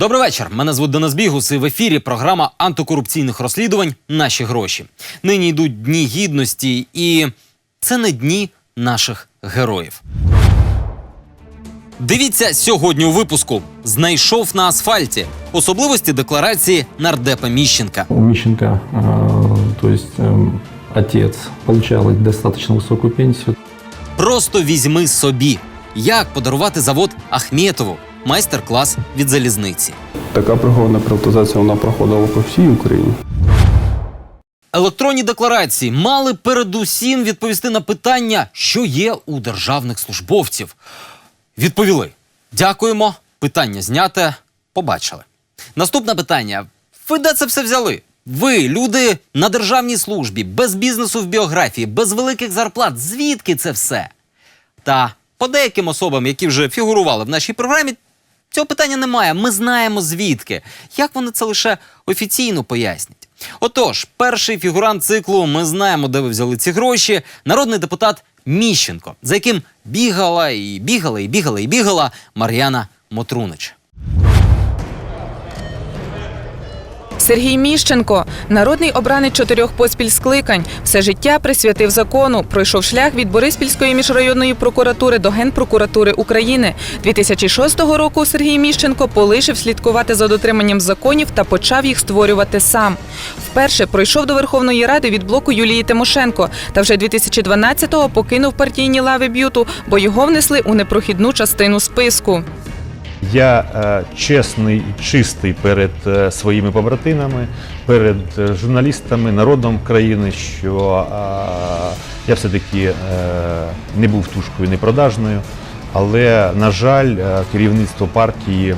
Добрий вечір. Мене звуть Денис Бігус і в ефірі програма антикорупційних розслідувань Наші гроші. Нині йдуть дні гідності, і це не дні наших героїв. Дивіться сьогодні у випуску: знайшов на асфальті особливості декларації нардепа Міщенка. У Мищенко, э, то есть эм, отец, получал достаточно высокую пенсию. Просто візьми собі, як подарувати завод Ахметову. Майстер-клас від залізниці. Така прихована приватизація вона проходила по всій Україні. Електронні декларації мали передусім відповісти на питання, що є у державних службовців. Відповіли: дякуємо, питання зняте, побачили. Наступне питання: ви де це все взяли? Ви, люди на державній службі, без бізнесу в біографії, без великих зарплат. Звідки це все? Та по деяким особам, які вже фігурували в нашій програмі, цього питання немає. Ми знаємо звідки. Як вони це лише офіційно пояснять? Отож, перший фігурант циклу Ми знаємо, де ви взяли ці гроші. Народний депутат Міщенко, за яким бігала і бігала, і бігала, і бігала Мар'яна Мотрунич. Сергій Міщенко, народний обранець чотирьох поспіль скликань, все життя присвятив закону. Пройшов шлях від Бориспільської міжрайонної прокуратури до Генпрокуратури України. 2006 року Сергій Міщенко полишив слідкувати за дотриманням законів та почав їх створювати сам. Вперше пройшов до Верховної Ради від блоку Юлії Тимошенко. Та вже 2012-го покинув партійні лави б'юту, бо його внесли у непрохідну частину списку. Я е, чесний і чистий перед е, своїми побратимами, перед е, журналістами, народом країни, що е, я все-таки е, не був тушкою непродажною, але, на жаль, е, керівництво партії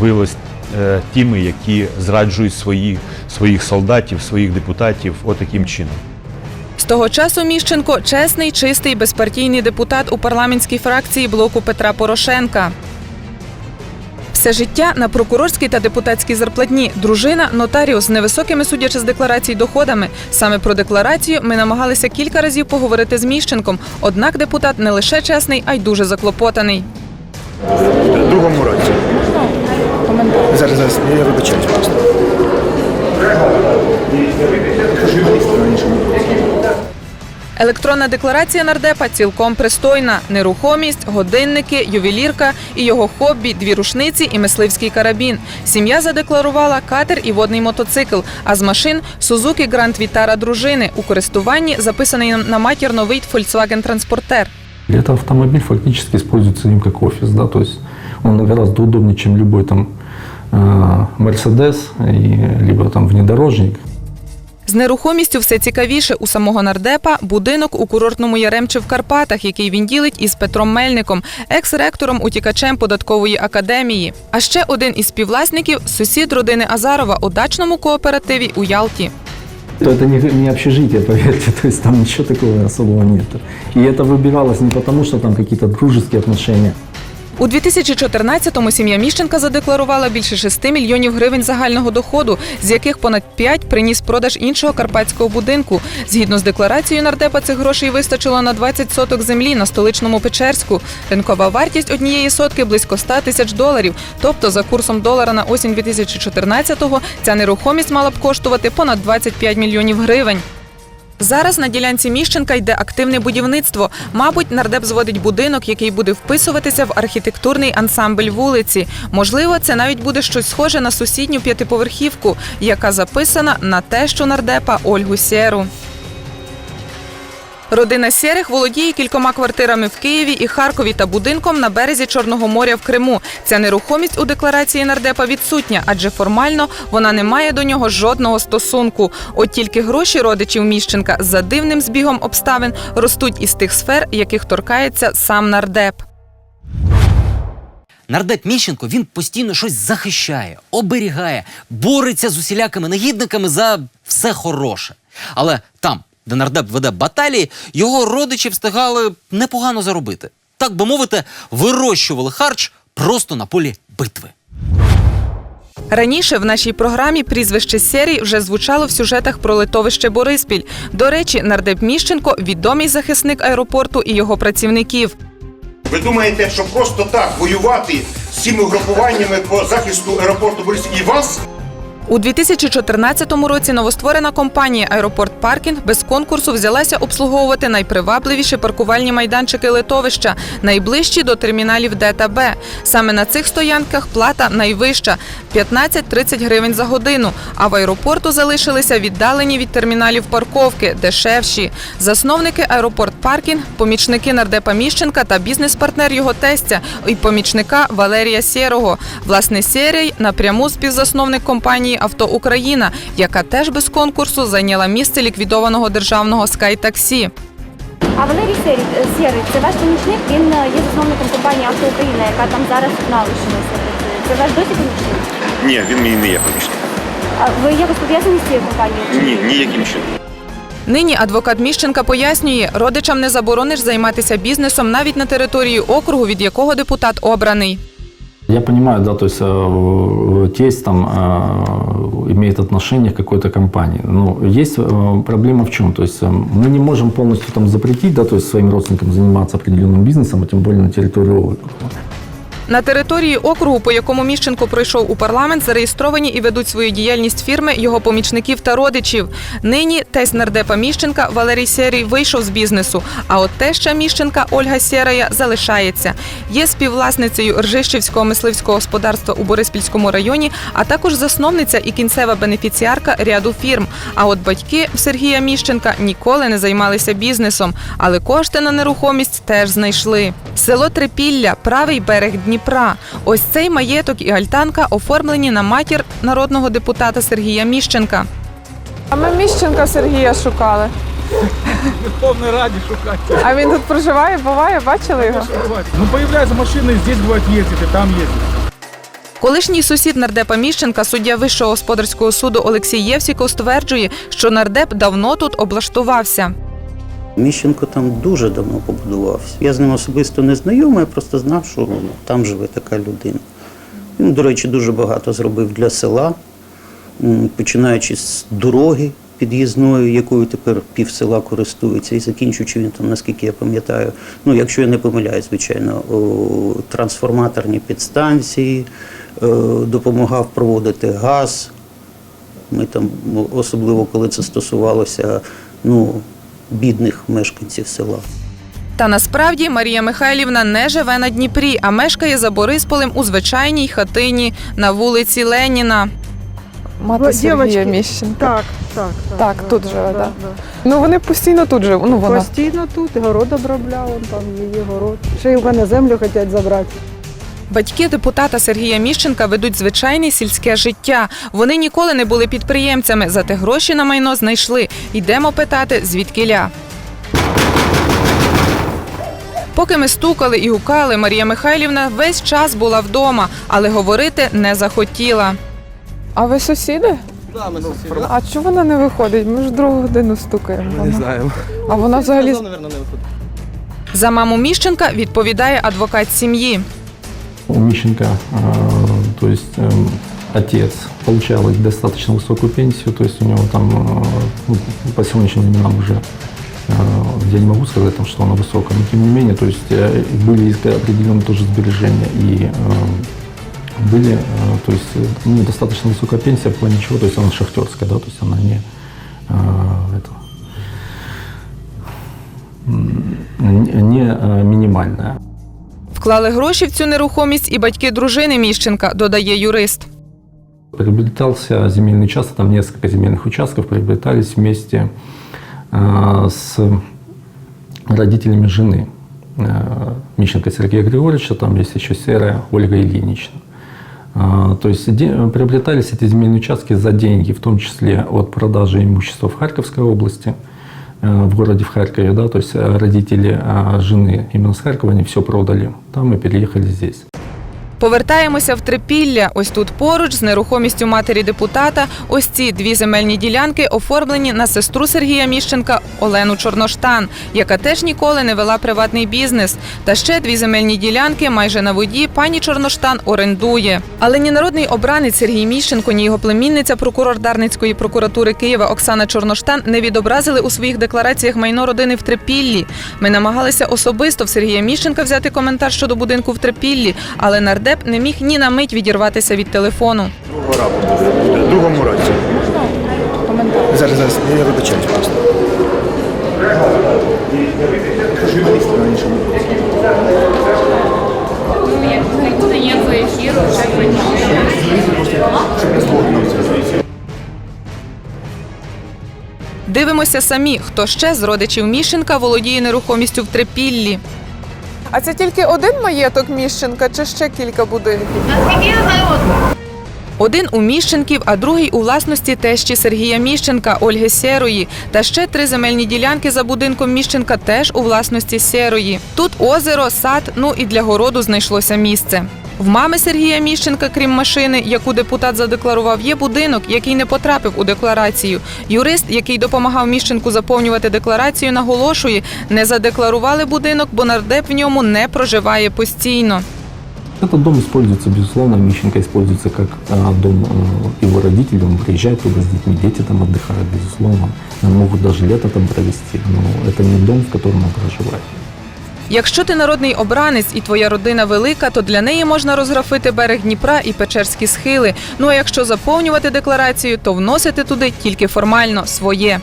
виявилось е, тими, які зраджують свої, своїх солдатів, своїх депутатів отаким чином. З того часу Міщенко чесний, чистий, безпартійний депутат у парламентській фракції блоку Петра Порошенка. Все життя на прокурорській та депутатській зарплатні. Дружина нотаріус з невисокими судячи з декларацій доходами. Саме про декларацію ми намагалися кілька разів поговорити з Міщенком. Однак депутат не лише чесний, а й дуже заклопотаний. Другому році. Зараз, зараз, я вибачаюсь просто. Електронна декларація нардепа цілком пристойна: нерухомість, годинники, ювелірка і його хобі, дві рушниці і мисливський карабін. Сім'я задекларувала катер і водний мотоцикл. А з машин Сузуки Гранд Вітара дружини у користуванні записаний на матір новий Volkswagen Транспортер. Этот автомобиль фактически используется им как офис, да, то есть он гораздо удобнее, чем любой там э, Мерседес, и, либо там внедорожник. З нерухомістю все цікавіше у самого нардепа будинок у курортному Яремче в Карпатах, який він ділить із Петром Мельником, екс-ректором утікачем податкової академії. А ще один із співвласників сусід родини Азарова у дачному кооперативі у Ялті. То это не, не общежитие, поверьте, то есть там ничего такого особого нет. И это выбиралось не потому, что там какие-то дружеские отношения. у 2014-му сім'я Міщенка задекларувала більше 6 мільйонів гривень загального доходу, з яких понад 5 приніс продаж іншого карпатського будинку. Згідно з декларацією нардепа, цих грошей вистачило на 20 соток землі на столичному Печерську. Ринкова вартість однієї сотки близько 100 тисяч доларів. Тобто, за курсом долара на осінь 2014-го ця нерухомість мала б коштувати понад 25 мільйонів гривень. Зараз на ділянці Міщенка йде активне будівництво. Мабуть, нардеп зводить будинок, який буде вписуватися в архітектурний ансамбль вулиці. Можливо, це навіть буде щось схоже на сусідню п'ятиповерхівку, яка записана на те, що нардепа Ольгу Сєру. Родина Сєрих володіє кількома квартирами в Києві і Харкові та будинком на березі Чорного моря в Криму. Ця нерухомість у декларації нардепа відсутня, адже формально вона не має до нього жодного стосунку. От тільки гроші родичів Міщенка за дивним збігом обставин ростуть із тих сфер, яких торкається сам нардеп. Нардеп Міщенко він постійно щось захищає, оберігає, бореться з усілякими негідниками за все хороше. Але там, де нардеп веде баталії, його родичі встигали непогано заробити. Так би мовити, вирощували харч просто на полі битви. Раніше в нашій програмі прізвище серії вже звучало в сюжетах про литовище Бориспіль. До речі, нардеп Міщенко відомий захисник аеропорту і його працівників. Ви думаєте, що просто так воювати всіми угрупуваннями по захисту аеропорту Бориспіль і вас. У 2014 році новостворена компанія Аеропорт Паркінг без конкурсу взялася обслуговувати найпривабливіші паркувальні майданчики литовища, найближчі до терміналів Д та Б. Саме на цих стоянках плата найвища 15-30 гривень за годину. А в аеропорту залишилися віддалені від терміналів парковки, дешевші. Засновники аеропорт Паркінг, помічники нардепа Міщенка та бізнес-партнер його тестя і помічника Валерія Сєрого. Власне, Сєрій напряму співзасновник компанії Авто Україна, яка теж без конкурсу зайняла місце ліквідованого державного скайтаксі. А Валерій Сєрий, це ваш помічник, він е, є засновником компанії Авто Україна, яка там зараз одна лишилася. Це ваш досі помічник? Ні, він мені не є помічник. А ви якось пов'язані з цією компанією? Ні, ніяким чином. Нині адвокат Міщенка пояснює, родичам не заборониш займатися бізнесом навіть на території округу, від якого депутат обраний. Я понимаю, да, то есть э, тесть там э, имеет отношение к какой-то компании. Но есть э, проблема в чем? То есть э, мы не можем полностью там запретить, да, то есть своим родственникам заниматься определенным бизнесом, а тем более на территории округа. На території округу, по якому Міщенко пройшов у парламент, зареєстровані і ведуть свою діяльність фірми його помічників та родичів. Нині тесть нардепа Міщенка Валерій Серій вийшов з бізнесу. А от теща Міщенка Ольга Сєрая залишається. Є співвласницею Ржищівського мисливського господарства у Бориспільському районі, а також засновниця і кінцева бенефіціарка ряду фірм. А от батьки Сергія Міщенка ніколи не займалися бізнесом, але кошти на нерухомість теж знайшли. Село Трипілля, правий берег Дніпра. Ось цей маєток і альтанка оформлені на матір народного депутата Сергія Міщенка. А ми Міщенка Сергія шукали. Верховной Раде шукать. А він тут проживає, буває, бачили його? Ну, появляются машины, здесь бывает ездит, и там ездит. Колишній сусід нардепа Міщенка, суддя Вищого господарського суду Олексій Євсіков стверджує, що нардеп давно тут облаштувався. Міщенко там дуже давно побудувався. Я з ним особисто не знайомий, я просто знав, що там живе така людина. Він, до речі, дуже багато зробив для села, починаючи з дороги під'їзної, якою тепер пів села користується, і закінчуючи він там, наскільки я пам'ятаю, ну якщо я не помиляюсь, звичайно, трансформаторні підстанції, е, допомагав проводити газ. Ми там, особливо коли це стосувалося ну, бідних мешканців села. Та насправді Марія Михайлівна не живе на Дніпрі, а мешкає за Борисполем у звичайній хатині на вулиці Леніна. Мати Сергія Міщенка. Так, так, так. Так, тут живе, так. Ну вони постійно тут живуть. Ну вона Постійно тут, город обробляв, там її город. Ще й в мене землю хочуть забрати. Батьки депутата Сергія Міщенка ведуть звичайне сільське життя. Вони ніколи не були підприємцями, зате гроші на майно знайшли. Йдемо питати, звідкиля. Поки ми стукали і гукали, Марія Михайлівна весь час була вдома, але говорити не захотіла. А ви сусіди? Да, мы сусіди. А чого вона не виходить? Ми ж другу годину стукаємо. Не знаємо. А вона взагалі. За маму Міщенка відповідає адвокат сім'ї. У Мищенко, э, то есть эм, отец получал достаточно высокую пенсию, то есть у него там э, ну, по сегодняшним временам уже э, я не могу сказать, там, что она высокая, но тем не менее, то есть э, были определенные тоже сбережения и были, то есть ну, достаточно высокая пенсия в плане то есть она шахтерская, да, то есть она не это, не минимальная. Вклали гроші в цю нерухомість і батьки дружини Міщенка, додає юрист. Приобретался земельный участок, там несколько земельных участков приобретались вместе э, с родителями жены э, Мищенко Сергея Григорьевича, там есть еще серая Ольга Ильинична. Э, То есть де- приобретались эти земельные участки за деньги, в том числе от продажи имущества в Харьковской области, э, в городе в Харькове, да, то есть э, родители э, жены именно с Харькова, они все продали там и переехали здесь. Повертаємося в Трипілля. Ось тут поруч з нерухомістю матері депутата. Ось ці дві земельні ділянки оформлені на сестру Сергія Міщенка Олену Чорноштан, яка теж ніколи не вела приватний бізнес. Та ще дві земельні ділянки майже на воді пані Чорноштан орендує. Але ні народний обранець Сергій Міщенко, ні його племінниця, прокурор Дарницької прокуратури Києва Оксана Чорноштан не відобразили у своїх деклараціях майно родини в Трипіллі. Ми намагалися особисто в Сергія Міщенка взяти коментар щодо будинку в Трипіллі, але нардеп нардеп не міг ні на мить відірватися від телефону. Другого. В другому році. Зараз, зараз, я вибачаюсь просто. Дивимося самі, хто ще з родичів Міщенка володіє нерухомістю в Трипіллі. А це тільки один маєток Міщенка чи ще кілька будинків? Один у Міщенків, а другий у власності тещі Сергія Міщенка Ольги Сєрої. Та ще три земельні ділянки за будинком Міщенка теж у власності Сєрої. Тут озеро, сад, ну і для городу знайшлося місце. В мами Сергія Міщенка, крім машини, яку депутат задекларував, є будинок, який не потрапив у декларацію. Юрист, який допомагав Міщенку заповнювати декларацію, наголошує, не задекларували будинок, бо нардеп в ньому не проживає постійно. Этот дом используется, безусловно, Мищенко используется как а, дом э, его родителей. Он приезжает туда с детьми, дети там отдыхают, безусловно. Могут даже лето там провести, но это не дом, в котором он проживает. Якщо ти народний обранець і твоя родина велика, то для неї можна розграфити берег Дніпра і Печерські схили. Ну а якщо заповнювати декларацію, то вносити туди тільки формально своє.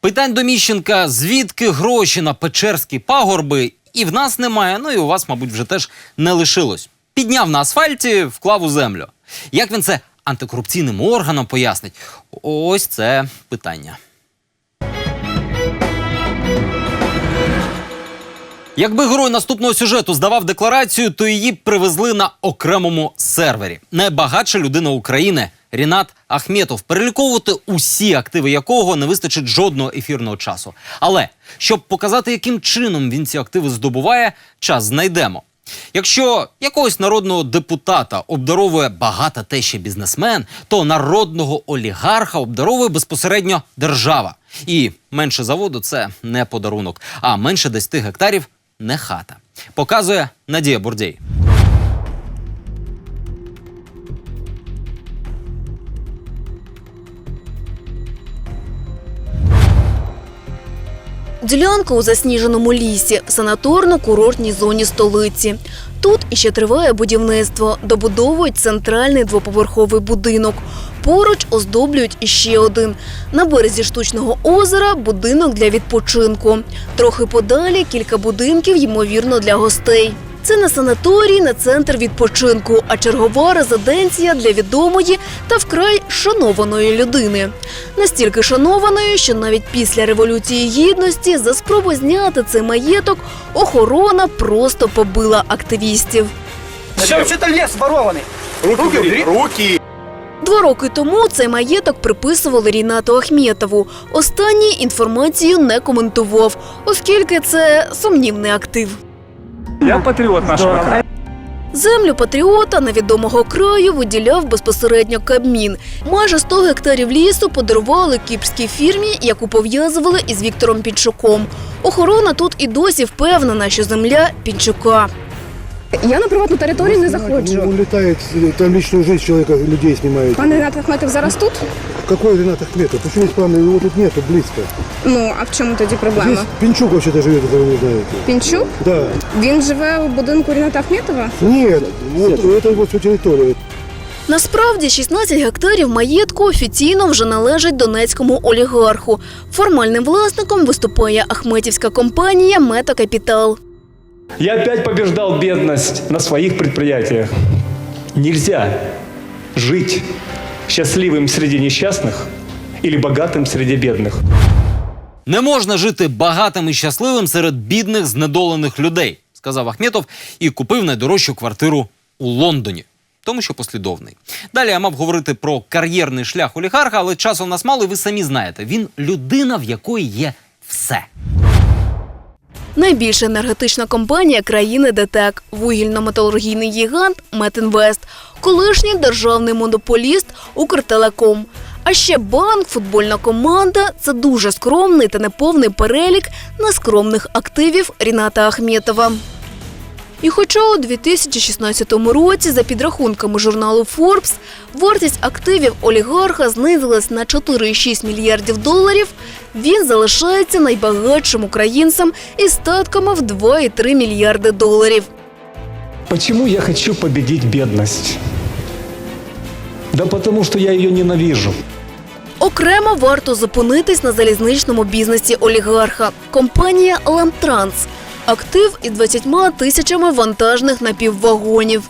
Питань до Міщенка, звідки гроші на печерські пагорби, і в нас немає, ну і у вас, мабуть, вже теж не лишилось. Підняв на асфальті, вклав у землю. Як він це антикорупційним органам пояснить? Ось це питання. Якби герой наступного сюжету здавав декларацію, то її привезли на окремому сервері. Найбагатша людина України Рінат Ахметов, переліковувати усі активи якого не вистачить жодного ефірного часу. Але щоб показати, яким чином він ці активи здобуває, час знайдемо. Якщо якогось народного депутата обдаровує багата теща бізнесмен, то народного олігарха обдаровує безпосередньо держава. І менше заводу це не подарунок, а менше 10 гектарів не хата. Показує Надія Бурдєй. Ділянка у засніженому лісі в санаторно-курортній зоні столиці. Тут іще триває будівництво, добудовують центральний двоповерховий будинок. Поруч оздоблюють іще один. На березі штучного озера будинок для відпочинку. Трохи подалі кілька будинків, ймовірно, для гостей. Це не санаторій, не центр відпочинку, а чергова резиденція для відомої та вкрай шанованої людини. Настільки шанованої, що навіть після революції гідності за спробу зняти цей маєток охорона просто побила активістів. Що вообще-то лес ворований? Руки, Руки! Два роки тому цей маєток приписували Рінату Ахметову. Останній інформацію не коментував, оскільки це сумнівний актив. Я патріот нашого. Землю патріота невідомого краю виділяв безпосередньо Кабмін. Майже 100 гектарів лісу подарували кіпрській фірмі, яку пов'язували із Віктором Пінчуком. Охорона тут і досі впевнена, що земля Пінчука. Я на приватну територію не заходжу. Он летает, там личную жизнь человека, людей снимает. Пан Ренат Ахметов зараз тут? Какой Ренат Ахметов? Почему есть планы? Его тут нету, близко. Ну, а в чому тоді проблема? Здесь Пинчук вообще-то живет, этого вы не знаете. Пінчук? Да. Він живе у будинку Ріната Ахметова? Нет, вот это его всю территорию. Насправді 16 гектарів маєтку офіційно вже належать донецькому олігарху. Формальним власником виступає ахметівська компанія Метакапітал. Я опять побеждал бедность на своих предприятиях. Нельзя жить счастливым среди несчастных или богатым среди бедных. Не можна жити багатим і щасливим серед бідних, знедолених людей, сказав Ахметов і купив найдорожчу квартиру у Лондоні. Тому що послідовний. Далі я мав говорити про кар'єрний шлях олігарха, але часу в нас мало, і ви самі знаєте. Він людина, в якої є все. Найбільша енергетична компанія країни ДТЕК, вугільно-металургійний гігант Метінвест, колишній державний монополіст Укртелеком. А ще банк, футбольна команда це дуже скромний та неповний перелік нескромних активів Ріната Ахметова. І хоча у 2016 році, за підрахунками журналу Forbes, вартість активів олігарха знизилась на 4,6 мільярдів доларів, він залишається найбагатшим українцем із статками в 2,3 мільярди доларів. Почему я хочу победить бедность? Да потому что я ее ненавижу. Окремо варто зупинитись на залізничному бізнесі олігарха. Компанія «Ламтранс» – актив із 20 тисячами вантажних напіввагонів.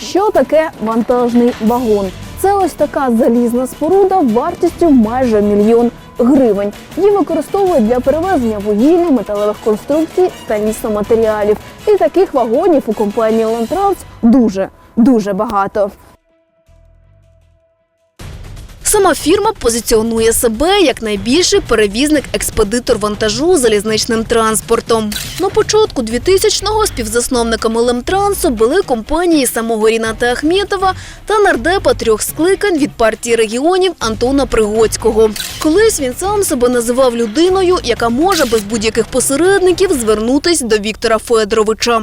Що таке вантажний вагон? Це ось така залізна споруда вартістю майже мільйон гривень. Її використовують для перевезення вугілля, металевих конструкцій та лісоматеріалів. І таких вагонів у компанії «Лантранс» дуже, дуже багато. Сама фірма позиціонує себе як найбільший перевізник-експедитор вантажу залізничним транспортом. На початку 2000-го співзасновниками Лемтрансу були компанії самого Ріната Ахметова та нардепа трьох скликань від партії регіонів Антона Пригоцького. Колись він сам себе називав людиною, яка може без будь-яких посередників звернутись до Віктора Федоровича.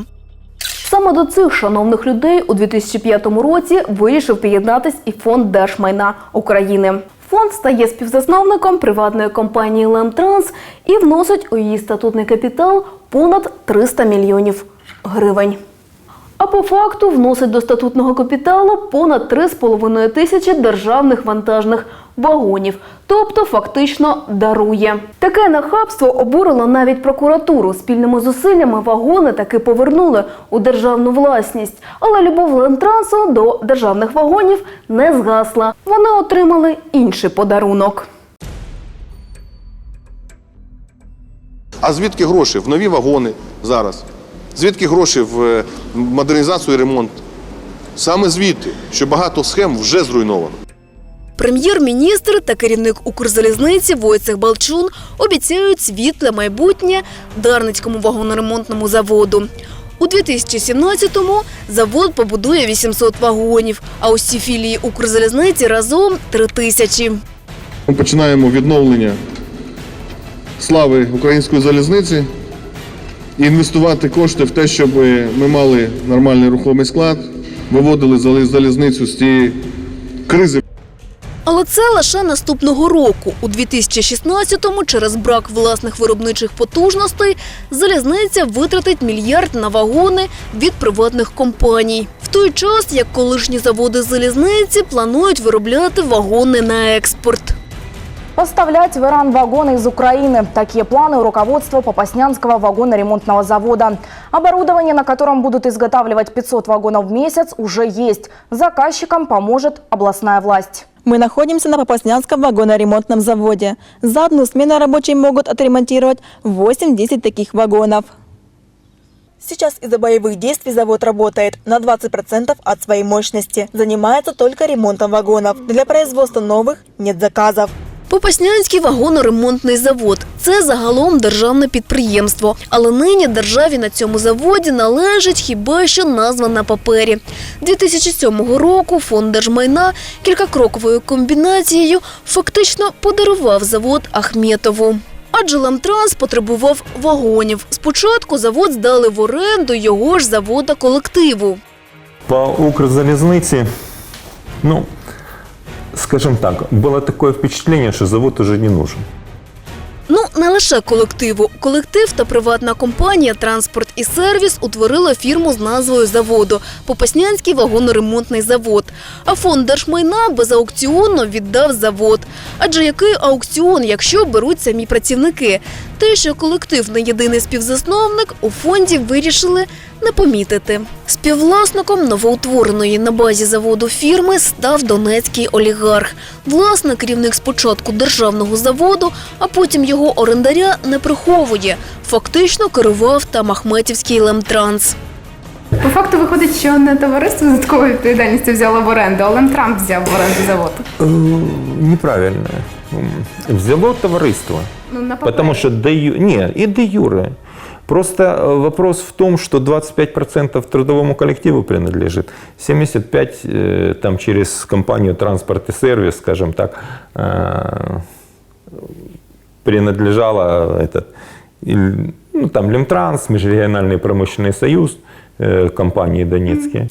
Саме до цих шановних людей у 2005 році вирішив приєднатись і фонд держмайна України. Фонд стає співзасновником приватної компанії «Лемтранс» і вносить у її статутний капітал понад 300 мільйонів гривень. А по факту вносить до статутного капіталу понад 3,5 тисячі державних вантажних вагонів, тобто фактично дарує. Таке нахабство обурило навіть прокуратуру. Спільними зусиллями вагони таки повернули у державну власність. Але любов Лентрансу до державних вагонів не згасла. Вони отримали інший подарунок. А звідки гроші в нові вагони зараз? Звідки гроші в е, модернізацію і ремонт? Саме звідти, що багато схем вже зруйновано. Прем'єр-міністр та керівник Укрзалізниці Войцех Балчун обіцяють світле майбутнє Дарницькому вагоноремонтному заводу. У 2017-му завод побудує 800 вагонів, а усі філії Укрзалізниці разом – 3 тисячі. Ми починаємо відновлення слави української залізниці інвестувати кошти в те, щоб ми мали нормальний рухомий склад, виводили залізницю з цієї кризи. Але це лише наступного року. У 2016-му через брак власних виробничих потужностей залізниця витратить мільярд на вагони від приватних компаній. В той час, як колишні заводи залізниці планують виробляти вагони на експорт. Поставлять в Иран вагоны из Украины. Такие планы у руководства Попаснянского вагоноремонтного завода. Оборудование, на котором будут изготавливать 500 вагонов в месяц, уже есть. Заказчикам поможет областная власть. Мы находимся на Попаснянском вагоноремонтном заводе. За одну смену рабочие могут отремонтировать 8-10 таких вагонов. Сейчас из-за боевых действий завод работает на 20% от своей мощности. Занимается только ремонтом вагонов. Для производства новых нет заказов. Попаснянський вагоноремонтний завод це загалом державне підприємство, але нині державі на цьому заводі належить хіба що назва на папері. 2007 року фонд держмайна кількакроковою комбінацією фактично подарував завод Ахметову. Адже Ламтранс потребував вагонів. Спочатку завод здали в оренду його ж завода колективу. По Укрзалезнице, ну, скажем так, было такое впечатление, что завод уже не нужен. Ну, не лише колективу. Колектив та приватна компанія Транспорт і сервіс утворила фірму з назвою заводу Попаснянський вагоноремонтний завод. А фонд держмайна безаукціонно віддав завод. Адже який аукціон, якщо беруть самі працівники? Те, що колектив не єдиний співзасновник, у фонді вирішили не помітити. Співвласником новоутвореної на базі заводу фірми став донецький олігарх. Власне, керівник спочатку державного заводу, а потім його орендаря не приховує. Фактично керував там Ахметівський лемтранс. По факту виходить, що не товариство з додатковою відповідальністю взяло в оренду, а Лемтрамп взяв в оренду завод. Э, Неправильно. М, Взяло товариство. Ну, на папері. Потому что де ю... Не, и де юре. Просто э, вопрос в том, что 25% трудовому коллективу принадлежит, 75% э, там через компанию «Транспорт и сервис», скажем так, э, принадлежало этот, или, ну, там Лемтранс, Межрегиональный промышленный союз, э, компании донецкие.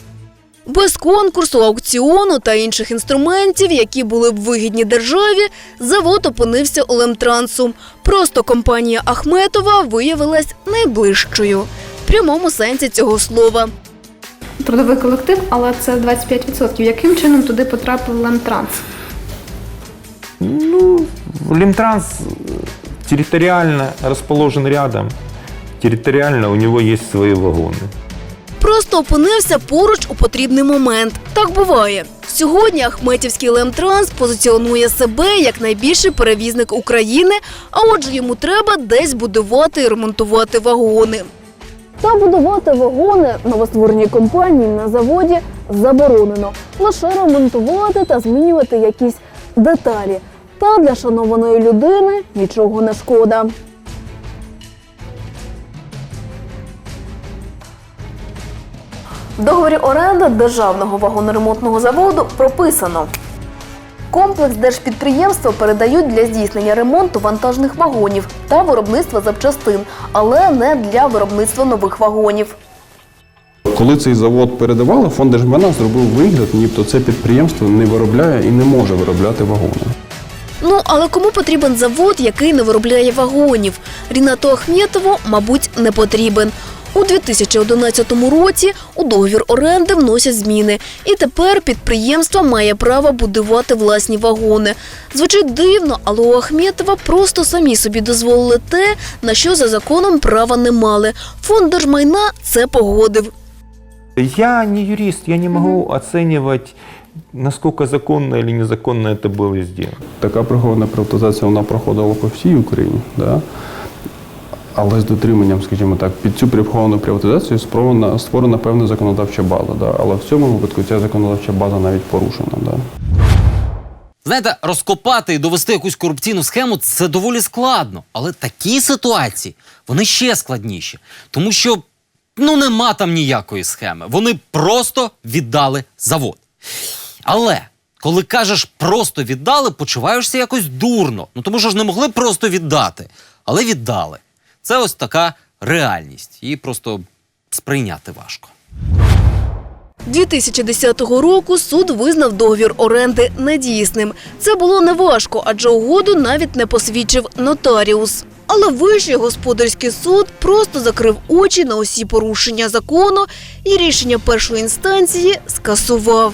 Без конкурсу, аукціону та інших інструментів, які були б вигідні державі, завод опинився у Лемтрансу. Просто компанія Ахметова виявилась найближчою в прямому сенсі цього слова. Трудовий колектив, але це 25%. Яким чином туди потрапив Лемтранс? Ну, Лимтранс территориально расположен рядом. Территориально у него есть свои вагоны. Просто опинився поруч у потрібний момент. Так буває. Сьогодні Ахметівський Лемтранс позиціонує себе як найбільший перевізник України, а отже, йому треба десь будувати і ремонтувати вагони. Та будувати вагони новоствореній компанії на заводі заборонено. Лише ремонтувати та змінювати якісь деталі. Та для шанованої людини нічого не шкода. В договорі оренди державного вагоноремонтного заводу прописано. Комплекс держпідприємства передають для здійснення ремонту вантажних вагонів та виробництва запчастин, але не для виробництва нових вагонів. Коли цей завод передавали, фонд держмайна зробив вигляд, нібито це підприємство не виробляє і не може виробляти вагони. Ну але кому потрібен завод, який не виробляє вагонів? Рінату Ахметову, мабуть, не потрібен. У 2011 році у договір оренди вносять зміни, і тепер підприємство має право будувати власні вагони. Звучить дивно, але у Ахметова просто самі собі дозволили те, на що за законом права не мали. Фонд держмайна це погодив. Я не юрист, я не могу оценивать, насколько законно или незаконно это было сделано. Така прихована приватизація вона проходила по всій Україні, да? Але з дотриманням, скажімо так, під цю приховану приватизацію створена, створена певна законодавча база. Да? Але в цьому випадку ця законодавча база навіть порушена. Да? Знаєте, розкопати і довести якусь корупційну схему це доволі складно. Але такі ситуації вони ще складніші, тому що ну нема там ніякої схеми. Вони просто віддали завод. Але коли кажеш просто віддали, почуваєшся якось дурно. Ну тому що ж не могли просто віддати, але віддали. Це ось така реальність. Її просто сприйняти важко. 2010 року суд визнав договір оренди недійсним. Це було неважко, адже угоду навіть не посвідчив нотаріус. Але вищий господарський суд просто закрив очі на усі порушення закону і рішення першої інстанції скасував.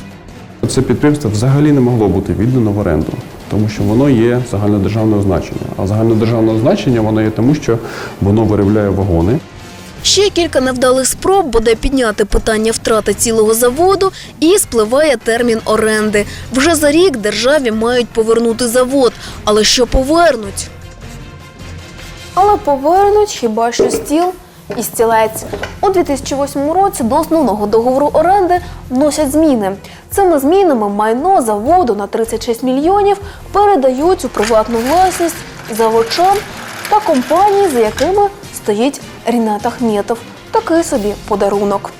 Це підприємство взагалі не могло бути віддано в оренду, тому що воно є загальнодержавного значення. А загальнодержавного значення воно є тому, що воно виробляє вагони. Ще кілька невдалих спроб буде підняти питання втрати цілого заводу і спливає термін оренди. Вже за рік державі мають повернути завод. Але що повернуть? Але повернуть хіба що стіл і. У 2008 році до основного договору оренди вносять зміни. Цими змінами майно заводу на 36 мільйонів передають у приватну власність заводчан та компанії, за якими стоїть Рінат Ахметов. Такий собі подарунок.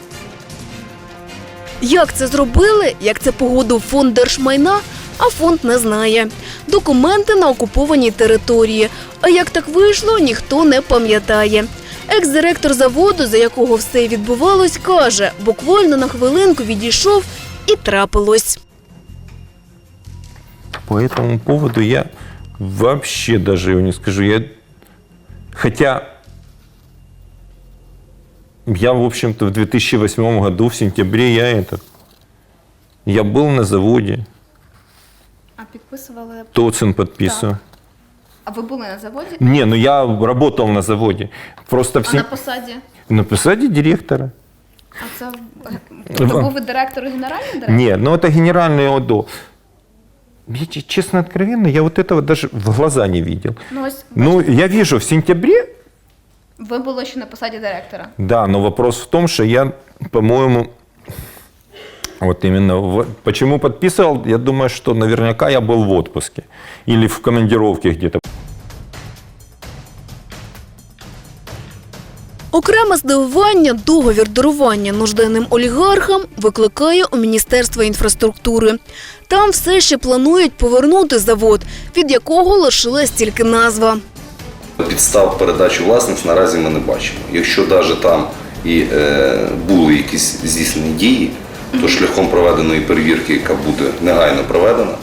Як це зробили, як це погодив фонд держмайна, а фонд не знає. Документи на окупованій території. А як так вийшло, ніхто не пам'ятає. Екс-директор заводу, за якого все відбувалось, каже, буквально на хвилинку відійшов і трапилось. По этому поводу я вообще даже его не скажу. Я... Хотя я, в общем-то, в 2008 году, в сентябре, я этот, я был на заводе, А підписували. Тоцин подписывал. А ви були на заводі? Не, ну я работал на заводе. Просто в А сен- на посаді? на посаде директора. А це тобто був і директор, і генеральний директор? Нет, ну это генеральный ОДО. Я, че- честно, откровенно, я вот этого даже в глаза не видел. Ну ось Ну, я вижу, в сентябре ви були ще на посаді директора. Да, но вопрос в том, что я, по-моему, вот именно в- почему подписывал, я думаю, что наверняка я был в отпуске или в командировке где-то. Окреме здивування договір дарування нужденним олігархам викликає у Міністерства інфраструктури. Там все ще планують повернути завод, від якого лишилась тільки назва. Підстав передачі власності наразі ми не бачимо. Якщо навіть там і е, були якісь здійснені дії, то шляхом проведеної перевірки, яка буде негайно проведена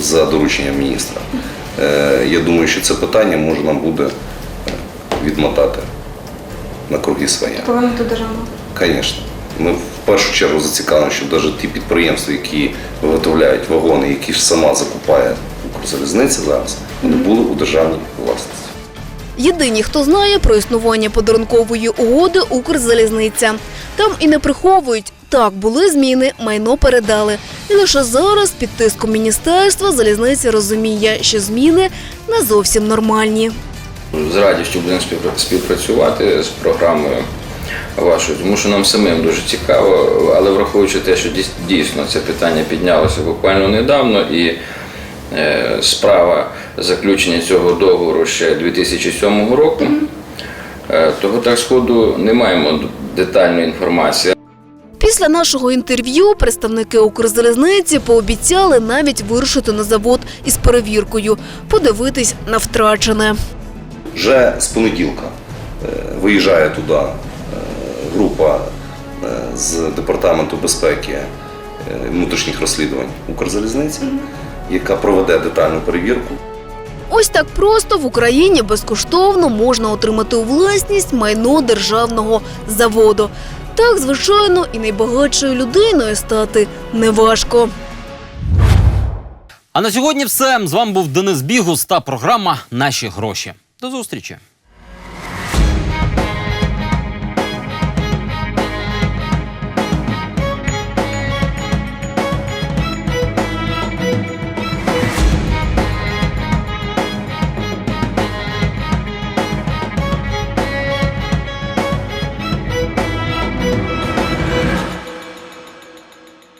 за дорученням міністра, е, я думаю, що це питання можна буде е, відмотати на круги своя. Повернути державну. Звісно. Ми в першу чергу зацікавлені, щоб навіть ті підприємства, які виготовляють вагони, які ж сама закупає Укрзалізниця зараз, вони були у державній власності. Єдині, хто знає про існування подарункової угоди Укрзалізниця. Там і не приховують. Так, були зміни, майно передали. І лише зараз під тиском міністерства залізниця розуміє, що зміни не зовсім нормальні. З радістю будемо співпрацювати з програмою вашою, тому що нам самим дуже цікаво, але враховуючи те, що дійсно це питання піднялося буквально недавно, і е, справа заключення цього договору ще 2007 року, е, того так сходу не маємо детальної інформації. Після нашого інтерв'ю представники Укрзалізниці пообіцяли навіть вирушити на завод із перевіркою, подивитись на втрачене. Вже з понеділка е, виїжджає туди е, група е, з департаменту безпеки внутрішніх розслідувань Укрзалізниці, яка проведе детальну перевірку. Ось так просто в Україні безкоштовно можна отримати у власність майно державного заводу. Так, звичайно, і найбагатшою людиною стати неважко. А на сьогодні все. З вами був Денис Бігус та програма Наші гроші. До зустрічі.